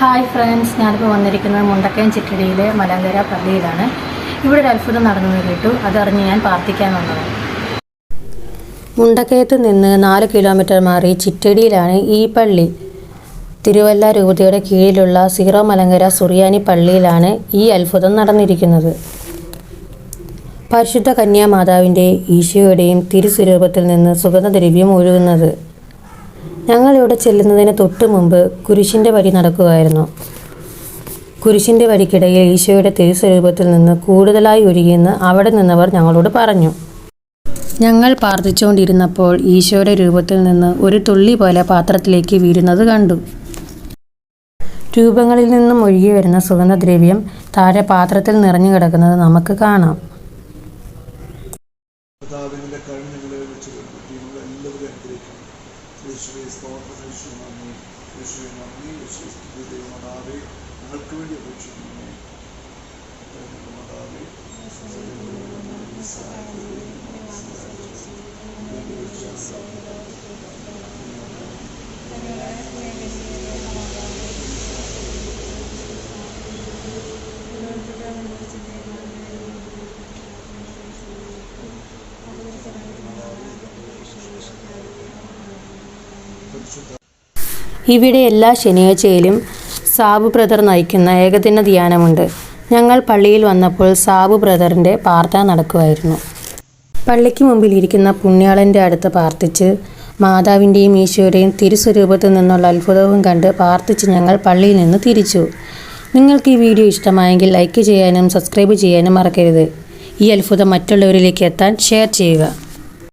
Hi friends ഞാനിപ്പോൾ വന്നിരിക്കുന്നത് മുണ്ടക്കയൻ ചിറ്റടിയിലെ മലങ്കര പള്ളിയിലാണ്. ഇവിടെ ഒരു അത്ഭുതം നടന്നു കേട്ടു. അതറിഞ്ഞ് ഞാൻ പ്രാർത്ഥിക്കാൻ വന്നത് മുണ്ടക്കയത്ത് നിന്ന് നാല് കിലോമീറ്റർ മാറി ചിറ്റടിയിലാണ് ഈ പള്ളി. തിരുവല്ല രൂപതയുടെ കീഴിലുള്ള സീറോ മലങ്കര സുറിയാനി പള്ളിയിലാണ് ഈ അത്ഭുതം നടന്നിരിക്കുന്നത്. പരിശുദ്ധ കന്യാമാതാവിന്റെ ഈശോയുടെയും തിരുസ്വരൂപത്തിൽ നിന്ന് സുഗന്ധദ്രവ്യം ഒഴുകുന്നത്. ഞങ്ങൾ ഇവിടെ ചെല്ലുന്നതിന് തൊട്ട് മുമ്പ് കുരിശിന്റെ വഴി നടക്കുമായിരുന്നു കുരിശിന്റെ വഴിക്കിടയിൽ ഈശോയുടെ തിരുസ്വരൂപത്തിൽ നിന്ന് കൂടുതലായി ഒഴുകിയെന്ന് അവിടെ നിന്നവർ ഞങ്ങളോട് പറഞ്ഞു. ഞങ്ങൾ പ്രാർത്ഥിച്ചുകൊണ്ടിരുന്നപ്പോൾ ഈശോയുടെ രൂപത്തിൽ നിന്ന് ഒരു തുള്ളി പോലെ പാത്രത്തിലേക്ക് വീഴുന്നത് കണ്ടു. രൂപങ്ങളിൽ നിന്നും ഒഴുകി വരുന്ന സുഗന്ധദ്രവ്യം താഴെ പാത്രത്തിൽ നിറഞ്ഞു കിടക്കുന്നത് നമുക്ക് കാണാം. യേശുവെ സ്തോത്രം യേശു നന്ദി യേശുവെ നന്ദി യേശു സ്തുതി ദൈവമാതാവേ ഞങ്ങൾക്ക് വേണ്ടി അപേക്ഷിക്കുന്നു ഇവിടെ എല്ലാ ശനിയാഴ്ചയിലും സാബു ബ്രദർ നയിക്കുന്ന ഏകദിന ധ്യാനമുണ്ട്. ഞങ്ങൾ പള്ളിയിൽ വന്നപ്പോൾ സാബു ബ്രദറിന്റെ പ്രാർത്ഥന നടക്കുമായിരുന്നു. പള്ളിക്ക് മുമ്പിൽ ഇരിക്കുന്ന പുണ്യാളന്റെ അടുത്ത് പ്രാർത്ഥിച്ച് മാതാവിന്റെയും ഈശോയുടെയും തിരുസ്വരൂപത്തിൽ നിന്നുള്ള അത്ഭുതവും കണ്ട് പ്രാർത്ഥിച്ച് ഞങ്ങൾ പള്ളിയിൽ നിന്ന് തിരിച്ചു. നിങ്ങൾക്ക് ഈ വീഡിയോ ഇഷ്ടമായെങ്കിൽ ലൈക്ക് ചെയ്യാനും സബ്സ്ക്രൈബ് ചെയ്യാനും മറക്കരുത്. ഈ അത്ഭുതം മറ്റുള്ളവരിലേക്ക് എത്താൻ ഷെയർ ചെയ്യുക.